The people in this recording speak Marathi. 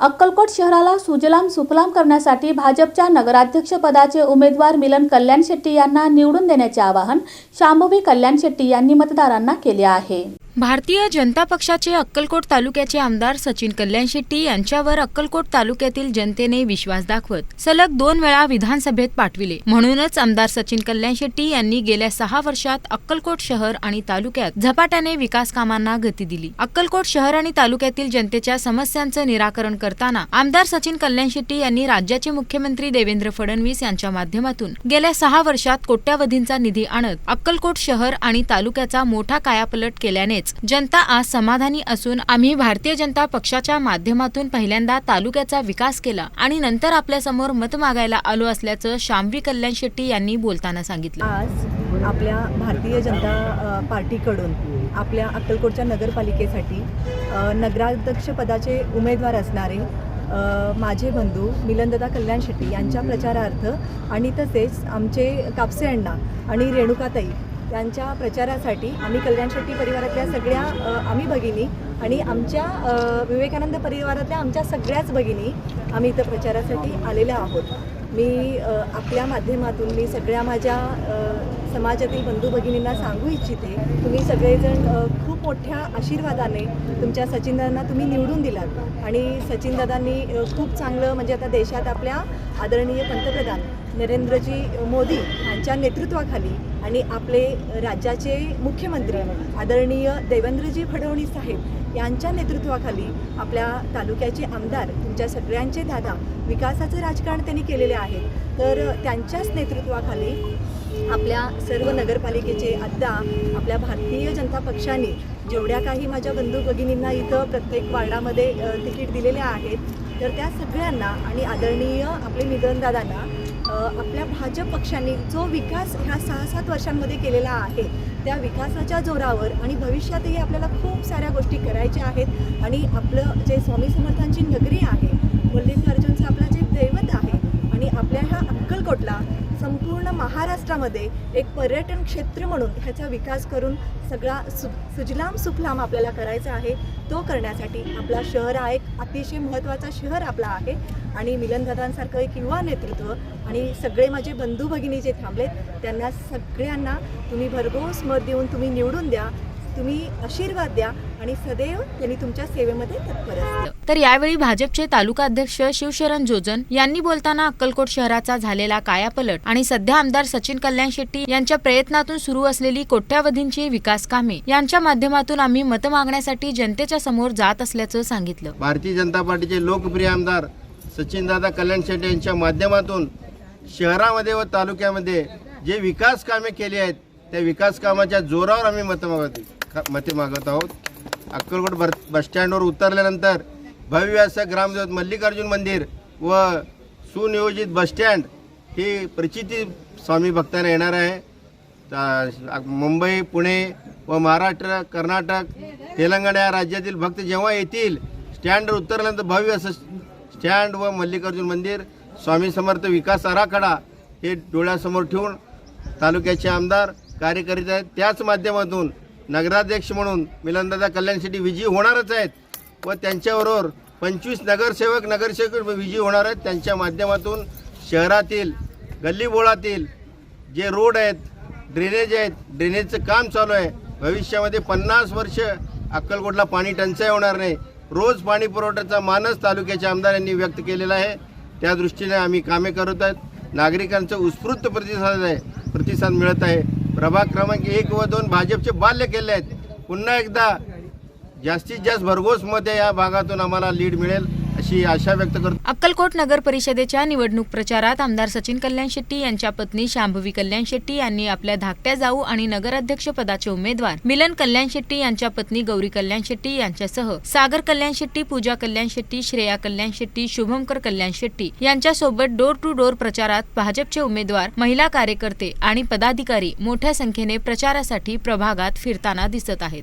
अक्कलकोट शहराला सुजलाम सुफलाम करण्यासाठी भाजपच्या नगराध्यक्षपदाचे उमेदवार मिलन कल्याण शेट्टी यांना निवडून देण्याचे आवाहन शांभवी कल्याण शेट्टी यांनी मतदारांना केले आहे. भारतीय जनता पक्षाचे अक्कलकोट तालुक्याचे आमदार सचिन कल्याण शेट्टी यांच्यावर अक्कलकोट तालुक्यातील जनतेने विश्वास दाखवत सलग दोन वेळा विधानसभेत पाठविले. म्हणूनच आमदार सचिन कल्याण शेट्टी यांनी गेल्या सहा वर्षात अक्कलकोट शहर आणि तालुक्यात झपाट्याने विकास कामांना गती दिली. अक्कलकोट शहर आणि तालुक्यातील जनतेच्या समस्यांचं निराकरण करताना आमदार सचिन कल्याण शेट्टी यांनी राज्याचे मुख्यमंत्री देवेंद्र फडणवीस यांच्या माध्यमातून गेल्या सहा वर्षात कोट्यावधींचा निधी आणत अक्कलकोट शहर आणि तालुक्याचा मोठा कायापलट केल्यानेच जनता आज समाधानी असून आम्ही भारतीय जनता पक्षाच्या माध्यमातून पहिल्यांदा तालुक्याचा विकास केला आणि नंतर आपल्यासमोर मत मागायला आलो असल्याचं शामवी कल्याण शेट्टी यांनी बोलताना सांगितलं. आज आपल्या भारतीय जनता पार्टीकडून आपल्या अक्कलकोटच्या नगरपालिकेसाठी नगराध्यक्ष नगराध्यक्षपदाचे उमेदवार असणारे माझे बंधू मिलनदादा कल्याण शेट्टी यांच्या प्रचारार्थ आणि तसेच आमचे कापसे अण्णा आणि रेणुकाताई यांच्या प्रचारासाठी आम्ही कल्याण शेट्टी परिवारातल्या सगळ्या आम्ही भगिनी आणि आमच्या विवेकानंद परिवारातल्या आमच्या सगळ्याच भगिनी आम्ही इथं प्रचारासाठी आलेल्या आहोत. मी आपल्या माध्यमातून मी सगळ्या माझ्या समाजातील बंधू भगिनींना सांगू इच्छिते तुम्ही सगळेजण खूप मोठ्या आशीर्वादाने तुमच्या सचिनदादांना तुम्ही निवडून दिलात. आणि सचिनदादांनी खूप चांगलं म्हणजे आता देशात आपल्या आदरणीय पंतप्रधान नरेंद्रजी मोदी यांच्या नेतृत्वाखाली आणि आपले राज्याचे मुख्यमंत्री आदरणीय देवेंद्रजी फडणवीस साहेब यांच्या नेतृत्वाखाली आपल्या तालुक्याचे आमदार तुमच्या सगळ्यांचे दादा विकासाचं राजकारण त्यांनी केलेले आहे. तर त्यांच्याच नेतृत्वाखाली आपल्या सर्व नगरपालिकेचे आत्ता आपल्या भारतीय जनता पक्षाने जेवढ्या काही माझ्या बंधू भगिनींना इथं प्रत्येक वार्डामध्ये तिकीट दिलेल्या आहेत तर त्या सगळ्यांना आणि आदरणीय आपले निधनदादांना आपल्या भाजप पक्षाने जो विकास ह्या सहा सात वर्षांमध्ये केलेला आहे त्या विकासाच्या जोरावर आणि भविष्यातही आपल्याला खूप साऱ्या गोष्टी करायच्या आहेत आणि आपलं जे स्वामी समर्थांची नगरी आहे मल्लिकार्जुनचं आपलं जे दैवत आहे आणि आपल्या ह्या अक्कलकोटला संपूर्ण महाराष्ट्रामध्ये एक पर्यटन क्षेत्र म्हणून ह्याचा विकास करून सगळा सु सुजलाम सुफलाम आपल्याला करायचा आहे तो करण्यासाठी आपला शहर हा एक अतिशय महत्त्वाचा शहर आपला आहे. आणि मिलनदादांसारखं एक युवा नेतृत्व आणि सगळे माझे बंधू भगिनी जे थांबलेत त्यांना सगळ्यांना तुम्ही भरघोस मत देऊन तुम्ही निवडून द्या. तुम्ही आशीर्वाद द्या आणि सदैव त्यांनी तुमच्या सेवेमध्ये तत्पर तर यावेळी भाजपचे तालुका अध्यक्ष शिवशरण जोजन यांनी बोलताना अक्कलकोट शहराचा झालेला कायापलट आणि सध्या आमदार सचिन कल्याण शेट्टी यांच्या प्रयत्नातून सुरू असलेली कोट्यावधींची विकास कामे यांच्या माध्यमातून आम्ही मत मागण्यासाठी जनतेच्या समोर जात असल्याचं सांगितलं. भारतीय जनता पार्टीचे लोकप्रिय आमदार सचिनदादा कल्याण शेट्टी यांच्या माध्यमातून शहरामध्ये व तालुक्यामध्ये जे विकास कामे केली आहेत त्या विकास कामाच्या जोरावर आम्ही मतं मागत का- मते मागत आहोत. अक्कलकोट बस बसस्टँडवर उतरल्यानंतर भव्य असं ग्रामदेवत मल्लिकार्जुन मंदिर व सुनियोजित बसस्टँड ही प्रचिती स्वामी भक्तांना येणार आहे. मुंबई पुणे व महाराष्ट्र कर्नाटक तेलंगणा या राज्यातील भक्त जेव्हा येतील स्टँडवर उतरल्यानंतर भव्य असं स्टँड व मल्लिकार्जुन मंदिर स्वामी समर्थ विकास आराखडा हे डोळ्यासमोर ठेवून तालुक्याचे आमदार कार्य करीत आहेत. त्याच माध्यमातून नगराध्यक्ष म्हणून मिलनदादा कल्याणसाठी विजयी होणारच आहेत व त्यांच्याबरोबर पंचवीस नगरसेवक नगरसेवक विजयी होणार आहेत. त्यांच्या माध्यमातून शहरातील गल्लीबोळातील जे रोड आहेत ड्रेनेज आहेत ड्रेनेजचं काम चालू आहे. भविष्यामध्ये पन्नास वर्ष अक्कलकोटला पाणी टंचाई होणार नाही. रोज पाणी पुरवठ्याचा मानस तालुक्याच्या आमदारांनी व्यक्त केलेला आहे. त्या दृष्टीने आम्ही कामे करत आहेत. नागरिकांचा उत्स्फूर्त प्रतिसाद आहे. प्रतिसाद मिळत आहे. प्रभाग क्रमांक एक व दोन भाजपचे बाल्य केले आहेत. पुन्हा एकदा जास्तीत जास्त भरघोस मते या भागातून आम्हाला लीड मिळेल. अशी आशा व्यक्त करतो. अक्कलकोट नगर परिषदेच्या निवडणूक प्रचारात आमदार सचिन कल्याण शेट्टी यांच्या पत्नी शांभवी कल्याण शेट्टी यांनी आपल्या धाकट्या जाऊ आणि नगराध्यक्ष पदाचे उमेदवार मिलन कल्याण शेट्टी यांच्या पत्नी गौरी कल्याण शेट्टी यांच्यासह सागर कल्याण शेट्टी पूजा कल्याण शेट्टी श्रेया कल्याण शेट्टी शुभंकर कल्याण शेट्टी यांच्यासोबत डोर टू डोर प्रचारात भाजपचे उमेदवार महिला कार्यकर्ते आणि पदाधिकारी मोठ्या संख्येने प्रचारासाठी प्रभागात फिरताना दिसत आहेत.